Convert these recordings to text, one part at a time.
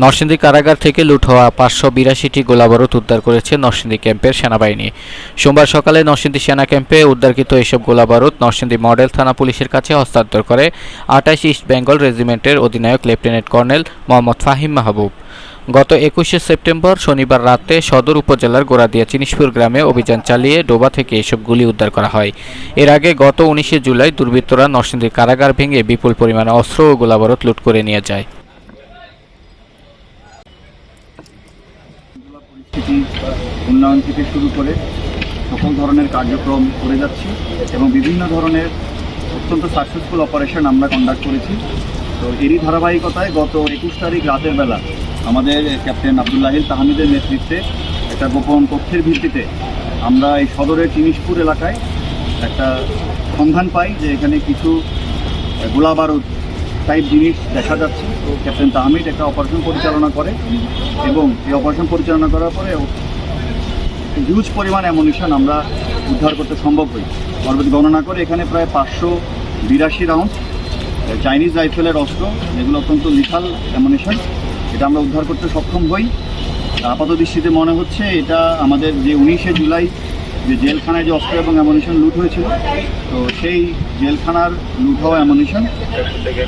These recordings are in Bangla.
নরসিংদী কারাগার থেকে লুট হওয়া পাঁচশো বিরাশিটি গোলাবারুদ উদ্ধার করেছে নরসিংদী ক্যাম্পের সেনাবাহিনী। সোমবার সকালে নরসিংদী সেনা ক্যাম্পে উদ্ধারকৃত এসব গোলাবারুদ নরসিংদী মডেল থানা পুলিশের কাছে হস্তান্তর করে আটাইশ ইস্ট বেঙ্গল রেজিমেন্টের অধিনায়ক লেফটেন্যান্ট কর্নেল মোহাম্মদ ফাহিম মাহবুব। গত একুশে সেপ্টেম্বর শনিবার রাতে সদর উপজেলার গোড়াদিয়া চিনিশপুর গ্রামে অভিযান চালিয়ে ডোবা থেকে এসব গুলি উদ্ধার করা হয়। এর আগে গত উনিশে জুলাই দুর্বৃত্তরা নরসিংদীর কারাগার ভেঙে বিপুল পরিমাণে অস্ত্র ও গোলাবারুদ লুট করে নিয়ে যায়। পরিস্থিতি উন্নয়ন থেকে শুরু করে সকল ধরনের কার্যক্রম করে যাচ্ছি এবং বিভিন্ন ধরনের অত্যন্ত সাকসেসফুল অপারেশন আমরা কন্ডাক্ট করেছি। তো এরই ধারাবাহিকতায় গত একুশ তারিখ রাতের বেলা আমাদের ক্যাপ্টেন আবদুল্লাহিল তাহমিদের নেতৃত্বে একটা গোপন তথ্যের ভিত্তিতে আমরা এই সদরের চিনিশপুর এলাকায় একটা সন্ধান পাই যে এখানে কিছু গোলা বারুদ টাইপ জিনিস দেখা যাচ্ছে। তো ক্যাপ্টেন তাহমিদ একটা অপারেশন পরিচালনা করে এবং এই অপারেশন পরিচালনা করার পরে হিউজ পরিমাণ অ্যামুনিশন আমরা উদ্ধার করতে সম্ভব হই। পরবর্তী গণনা করে এখানে প্রায় পাঁচশো বিরাশি রাউন্ড চাইনিজ রাইফেলের অস্ত্র, যেগুলো অত্যন্ত লিথাল অ্যামুনিশন এটা আমরা উদ্ধার করতে সক্ষম হই। আপাত দৃষ্টিতে মনে হচ্ছে এটা আমাদের যে উনিশে জুলাই যে জেলখানায় যে অস্ত্র এবং অ্যামুনিশন লুট হয়েছিল, তো সেই জেলখানার লুট হওয়া অ্যামুনিশন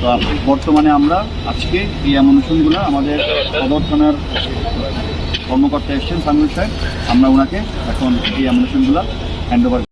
তো বর্তমানে আমরা আজকে এই অ্যামুনিশনগুলো আমাদের সদর থানার কর্মকর্তা এসছেন সামিউল সাহেব, আমরা ওনাকে এখন এই অ্যামুনিশনগুলো হ্যান্ড ওভার